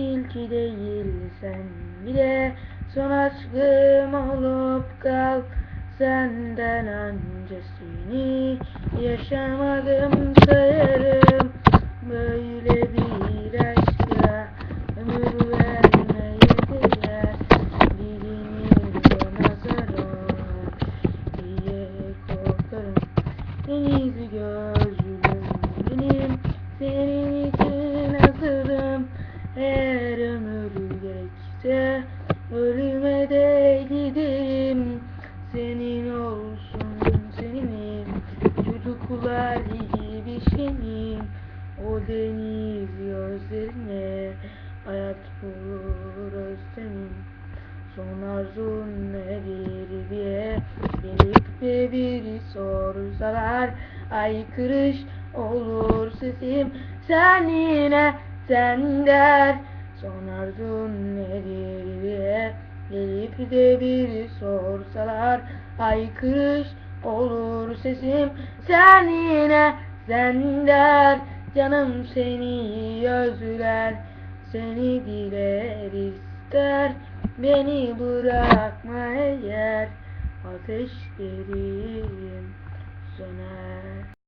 ilki değil sen bile son aşkım olup kal. Senden öncesini yaşamadım sayarım olsun senin. Çocuklar gibi senin o deniz gözlerine hayat bulur özlemin son arzun nedir diye de biri sorsalar ay kırış olur sesim sen yine sen der. Son arzun nedir diye gelip de biri sorsalar ay kırış olur sesim. Sen yine sen der canım seni özler. Seni diler ister beni bırakma eğer. Ateşlerim söner